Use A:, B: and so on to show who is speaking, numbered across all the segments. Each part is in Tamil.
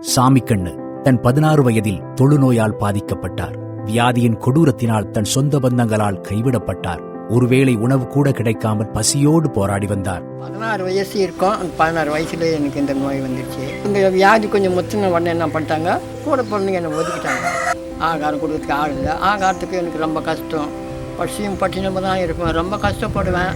A: சாமிக்கண்ணு தன் பதினாறு வயதில் தொழுநோயால் பாதிக்கப்பட்டார். வியாதியின் கொடூரத்தினால் தன் சொந்த பந்தங்களால் கைவிடப்பட்டார். ஒருவேளை உணவு கூட கிடைக்காமல் பசியோடு போராடி வந்தார்.
B: பதினாறு வயசு இருக்கும். பதினாறு வயசுல எனக்கு இந்த நோய் வந்துருச்சு. இந்த வியாதி கொஞ்சம் முத்தின உடனே என்ன பண்ணிட்டாங்க? கூட பிறந்தவங்க என்னை ஒதுக்கிட்டாங்க. ஆகாரம் கொடுக்கறதுக்கு ஆள் இல்லை. ஆகாரத்துக்கு எனக்கு ரொம்ப கஷ்டம். பசியும் பட்டினமாக தான் இருக்கும். ரொம்ப கஷ்டப்படுவேன்.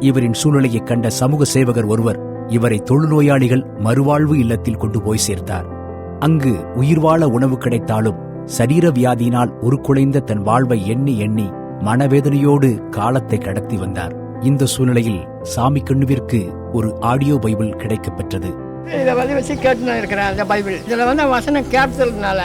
A: இவரின் சூழ்நிலையை கண்ட சமூக சேவகர் ஒருவர் இவரை தொழுநோயாளிகள் மறுவாழ்வு இல்லத்தில் கொண்டு போய் சேர்த்தார். அங்கு உயிர் வாழ உணவு கிடைத்தாலும் சரீர வியாதியினால் உருக்குலைந்த தன் வாழ்வை எண்ணி எண்ணி மனவேதனையோடு காலத்தை கடத்தி வந்தார். இந்த சூழ்நிலையில் சாமி கண்ணுவிற்கு ஒரு ஆடியோ பைபிள் கிடைக்கப் பெற்றது.
B: இதை வந்து வச்சு கேட்டு நான் இருக்கிறேன் அந்த பைபிள். இதில் வந்து வசனம் கேட்டதுனால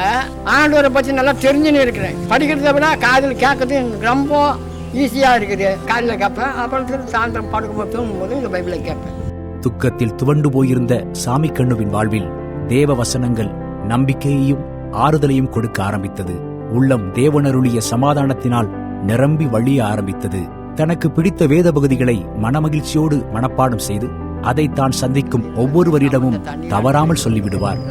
B: ஆண்டவரை பற்றி நல்லா தெரிஞ்சுன்னு இருக்கிறேன். படிக்கிறத விட காதில் கேட்கறது எனக்கு ரொம்ப ஈஸியாக இருக்குது. காலையில் கேட்பேன். அப்புறம் திரும்ப சாயந்தரம் படுக்கும்போது தூங்கும்போது இந்த பைபிளை கேட்பேன்.
A: துக்கத்தில் துவண்டு போயிருந்த சாமி கண்ணுவின் வாழ்வில் தேவ வசனங்கள் நம்பிக்கையையும் ஆறுதலையும் கொடுக்க ஆரம்பித்தது. உள்ளம் தேவனருளிய சமாதானத்தினால் நிரம்பி வழிய ஆரம்பித்தது. தனக்கு பிடித்த வேத பகுதிகளை மனமகிழ்ச்சியோடு மனப்பாடம் செய்து அதை தான் சந்திக்கும் ஒவ்வொருவரிடமும் தவறாமல் சொல்லிவிடுவார்.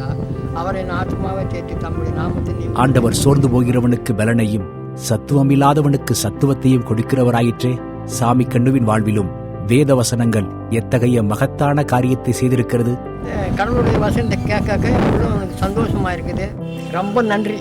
A: ஆண்டவர் சோர்ந்து போகிறவனுக்கு பலனையும் சத்துவமில்லாதவனுக்கு சத்துவத்தையும் கொடுக்கிறவராயிற்றே. சாமி கண்ணுவின் வாழ்விலும் வேத வசனங்கள் எத்தகைய மகத்தான காரியத்தை செய்திருக்கிறது?
B: கடவுளுடைய வசனத்தை கேட்க கேட்க சந்தோஷமா இருக்குது. ரொம்ப நன்றி.